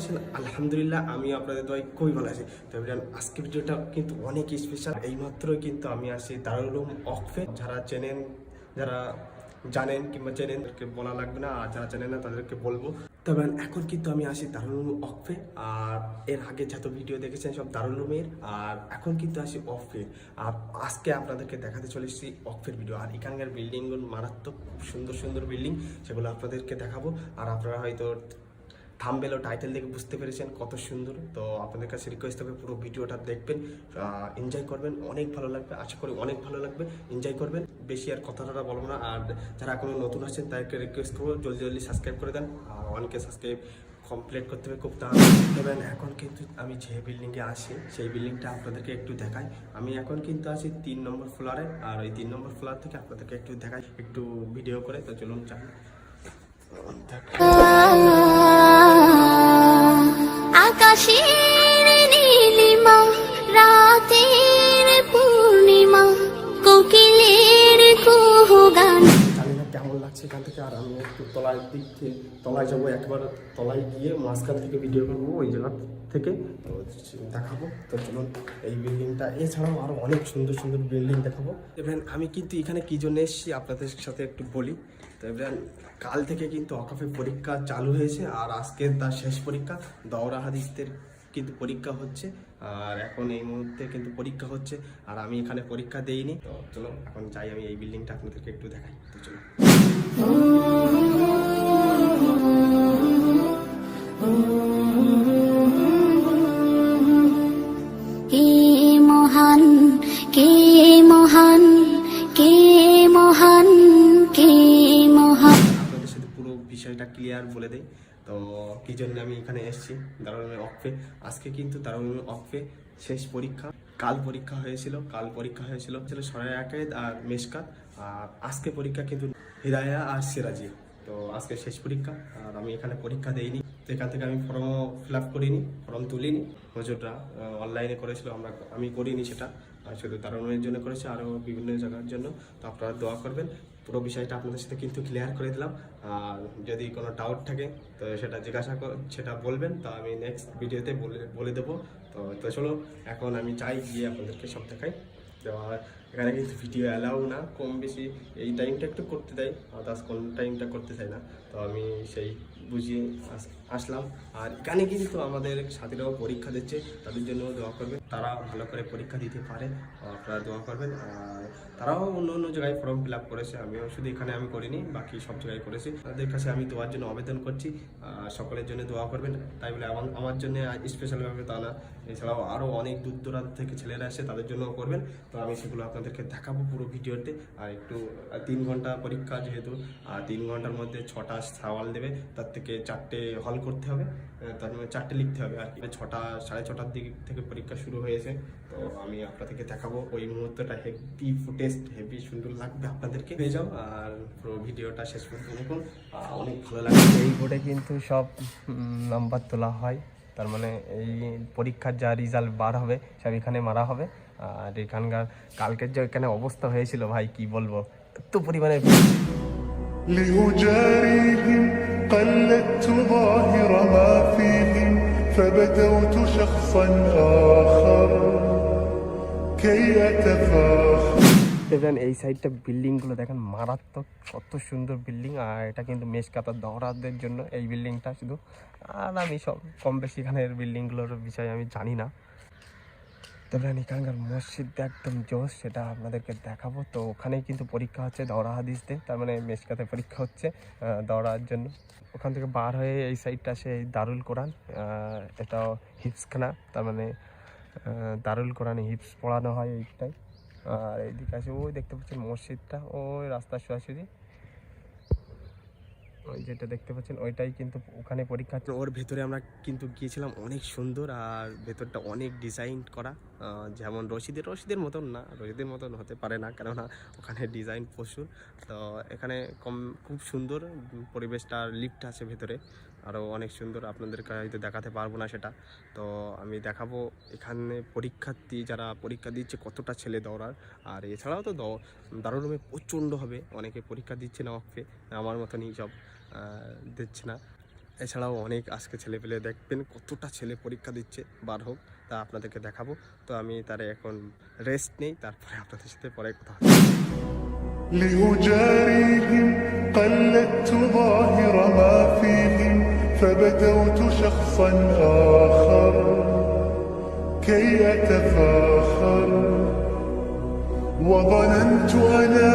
আছেন আলহামদুলিল্লাহ আমি আপনাদের দয় খুবই ভালো আছি। তো আজকে ভিডিওটা কিন্তু অনেক স্পেশাল এইমাত্র কিন্তু আমি আসি দারুল উলুম অকফে যারা চেনেন, যারা জানেন কিংবা চেনেন, তাদেরকে বলা লাগবে না। আর যারা জানেন না, তাদেরকে বলব। তবে এখন কিন্তু আমি আসি দারুল উলুম অকফে আর এর আগে যত ভিডিও দেখেছেন, সব দারুল উলুমের। আর এখন কিন্তু আসি অকফে আর আজকে আপনাদেরকে দেখাতে চলে এসেছি অকফের ভিডিও। আর এখানকার বিল্ডিংগুলো মারাত্মক সুন্দর সুন্দর বিল্ডিং সেগুলো আপনাদেরকে দেখাবো। আর আপনারা হয়তো থাম্বেল ও টাইটেল দেখে বুঝতে পেরেছেন কত সুন্দর। তো আপনাদের কাছে রিকোয়েস্ট হবে পুরো ভিডিওটা দেখবেন এনজয় করবেন, অনেক ভালো লাগবে, আশা করি অনেক ভালো লাগবে এনজয় করবেন। বেশি আর কথাটা বলব না, আর যারা এখনও নতুন আছেন তাদেরকে রিকোয়েস্ট করব, জলদি জলদি সাবস্ক্রাইব করে দেন, আর অনেকে সাবস্ক্রাইব কমপ্লিট করতে হবে, খুব তাড়াতাড়ি। এখন কিন্তু আমি যে বিল্ডিংয়ে আসি সেই বিল্ডিংটা আপনাদেরকে একটু দেখাই। আমি এখন কিন্তু আছি তিন নম্বর ফ্লোরে আর ওই তিন নম্বর ফ্লোর থেকে আপনাদেরকে একটু দেখাই, একটু ভিডিও করে, তো চলুন যাই। আকাশের নীলিমা রাতের পূর্ণিমা কোকিলের কুহগান জানি না কেমন লাগছে এখান থেকে? আর আমি একটু তলায় দিক থেকে তলায় যাব একবার, তলায় গিয়ে মাঝখান থেকে ভিডিও করব ওই জায়গা থেকে। তো দেখাবো। তো চলুন, এই বিল্ডিংটা এছাড়াও আরও অনেক সুন্দর সুন্দর বিল্ডিং দেখাবো। এবার আমি কিন্তু এখানে কী জন্য এসেছি আপনাদের সাথে একটু বলি। তো এবার কাল থেকে কিন্তু অকাফে পরীক্ষা চালু হয়েছে, আর আজকে তার শেষ পরীক্ষা দৌড়া হাদিসদের কিন্তু পরীক্ষা হচ্ছে, আর এখন এই মুহূর্তে কিন্তু পরীক্ষা হচ্ছে, আর আমি এখানে পরীক্ষা দেইনি। তো চলো এখন যাই আমি এই বিল্ডিংটা আপনাদেরকে একটু দেখাই। তো চলো কে মহান কে মহান কে মহান কে মহান? আপনাদের পুরো বিষয়টা ক্লিয়ার বলে দেই। তো কি জন্য আমি এখানে এসেছি? দারুণ অফে আজকে কিন্তু দারুণ অফে শেষ পরীক্ষা। কাল পরীক্ষা হয়েছিল, কাল পরীক্ষা হয়েছিল। ছিল সরাই আর মেশকাত। আর আজকে পরীক্ষা কিন্তু হৃদয়া আর সিরাজি। তো আজকে শেষ পরীক্ষা, আর আমি এখানে পরীক্ষা দেইনি। তো এখান থেকে আমি ফর্মও ফিল আপ করিনি ফর্ম তুলিনি। মজুররা অনলাইনে করেছিল, আমরা, আমি করিনি সেটা। শুধু দারুণের জন্য করেছি আরও বিভিন্ন জায়গার জন্য। তো আপনারা দোয়া করবেন, পুরো বিষয়টা আপনাদের সাথে কিন্তু ক্লিয়ার করে দিলাম। আর যদি কোনো ডাউট থাকে, তো সেটা জিজ্ঞাসা কর- সেটা বলবেন, তো আমি নেক্সট ভিডিওতে বলে বলে দেবো। তো তো চলো, এখন আমি চাই গিয়ে আপনাদেরকে সব দেখাই। তো এখানে কিন্তু ভিডিও অ্যালাউ না, কম বেশি এই টাইমটা একটু করতে দেয় আদার্স কোন টাইমটা করতে চাই না। তো আমি সেই বুঝিয়ে আস- আসলাম। আর এখানে কিন্তু আমাদের সাথীরাও পরীক্ষা দিচ্ছে, তাদের জন্য দোয়া করবেন। তারা ভালো করে পরীক্ষা দিতে পারে, আপনারা দোয়া করবেন। আর তারাও অন্য অন্য জায়গায় ফর্ম ফিল আপ করেছে। আমিও শুধু এখানে আমি করিনি, বাকি সব জায়গায় করেছি। তাদের কাছে আমি দোয়ার জন্য আবেদন করছি। সকলের জন্য দোয়া করবেন। তাই বলে আমার জন্য স্পেশালভাবে তা না। এছাড়াও আরও অনেক দূর দূরান্ত থেকে ছেলেরা আসে তাদের জন্যও করবেন। তো আমি সেগুলো আপনাদেরকে দেখাবো পুরো ভিডিওতে। আর একটু, তিন ঘণ্টা পরীক্ষা যেহেতু, আর তিন ঘণ্টার মধ্যে ছটা সওয়াল দেবে। তার থেকে থেকে চারটে হল করতে হবে। তার মানে চারটে লিখতে হবে আর কি। মানে ছটা সাড়ে ছটার দিক থেকে পরীক্ষা শুরু হয়েছে। তো আমি আপনাদেরকে দেখাবো। ওই মুহূর্তটা হেভি ফুটেস্ট হেভি সুন্দর লাগবে আপনাদেরকে। পেয়ে যাও আর পুরো ভিডিওটা শেষ পর্যন্ত দেখুন। অনেক ভালো লাগবে এই বোর্ডে কিন্তু সব নাম্বার তোলা হয়। তার মানে এই পরীক্ষার যা রেজাল্ট বার হবে সব এখানে মারা হবে। আর এখানকার কালকের যে এখানে অবস্থা হয়েছিল ভাই কি বলব? এত পরিমাণে قلدت ظاهر ما فيهم فبدوت شخصا آخر كي أتفاخر দেখবেন এই সাইডটা বিল্ডিংগুলো দেখেন মারাত্মক কত সুন্দর বিল্ডিং আর এটা কিন্তু মেশ কাতার দহরাদের জন্য এই বিল্ডিংটা শুধু আর আমি সব কম বেশি এখানের বিল্ডিংগুলোর বিষয়ে আমি জানি না তবে এখানকার মসজিদ একদম জোশ, সেটা আপনাদেরকে দেখাবো। তো ওখানেই কিন্তু পরীক্ষা হচ্ছে দৌড়া হাদিসতে, তার মানে মেশকাতে পরীক্ষা হচ্ছে দৌড়ার জন্য। ওখান থেকে বার হয়ে এই সাইডটা আসে দারুল কোরআন এটাও হিপসখানা তার মানে দারুল কোরআনে হিপস পড়ানো হয় এইটাই। আর এইদিকে আছে, ওই দেখতে পাচ্ছেন মসজিদটা, ওই রাস্তার ওই যেটা দেখতে পাচ্ছেন, ওইটাই কিন্তু ওখানে পরীক্ষা ওর ভেতরে আমরা কিন্তু গিয়েছিলাম অনেক সুন্দর আর ভেতরটা অনেক ডিজাইন করা। যেমন রশিদের রশিদের মতন না, রশিদের মতন হতে পারে না, কেননা ওখানে ডিজাইন প্রচুর। তো এখানে কম, খুব সুন্দর পরিবেশটা লিফট আছে ভেতরে। আরও অনেক সুন্দর আপনাদেরকে হয়তো দেখাতে পারব না সেটা। তো আমি দেখাবো এখানে পরীক্ষার্থী যারা পরীক্ষা দিচ্ছে কতটা ছেলে দৌড়ার। আর এছাড়াও তো দারুণ প্রচণ্ড হবে। অনেকে পরীক্ষা দিচ্ছে না অফে আমার মতনই সব। দিচ্ছে না এছাড়াও অনেক আজকে ছেলে পেলে দেখবেন কতটা ছেলে পরীক্ষা দিচ্ছে বার হোক তা আপনাদেরকে দেখাবো তো আমি তার এখন রেস্ট নেই তারপরে আপনাদের সাথে পরে কথা হবে لأجاريهم قلدت ظاهر ما فيهم فبدوت شخصا آخر كي أتفاخر وظننت أنا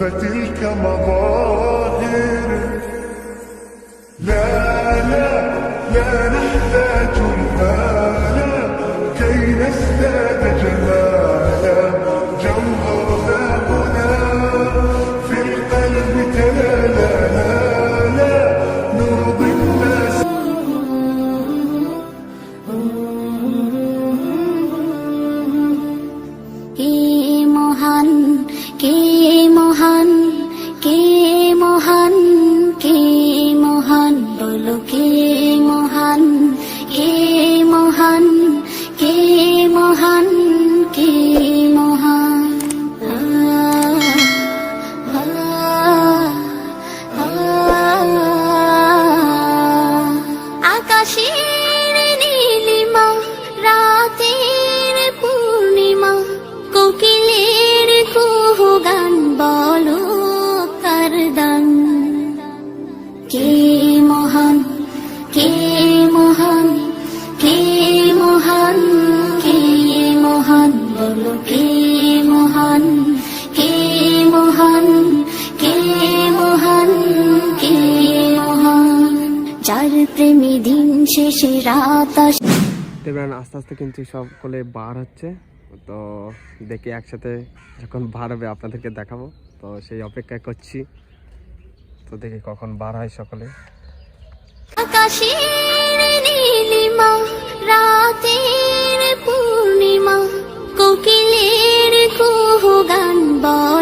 فتلك مظاهر বলো কে প্রেমী দিন শেষে রাত দেবেন আস্তে আস্তে কিন্তু সকলে বার হচ্ছে। তো দেখি একসাথে যখন বার হবে আপনাদেরকে দেখাবো। তো সেই অপেক্ষা করছি। তো দেখি কখন বার হয় সকলে। আকাশের নীলিমা রাতের পূর্ণিমা কোকিলের কুহু গান বলো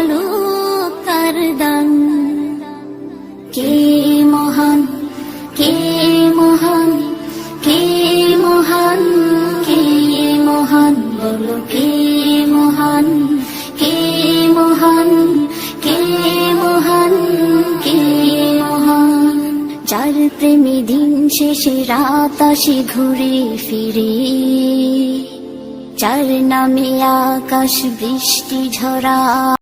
শেষে রাত আসে ঘুরে ফিরে। চার নামে আকাশ বৃষ্টি ঝরা।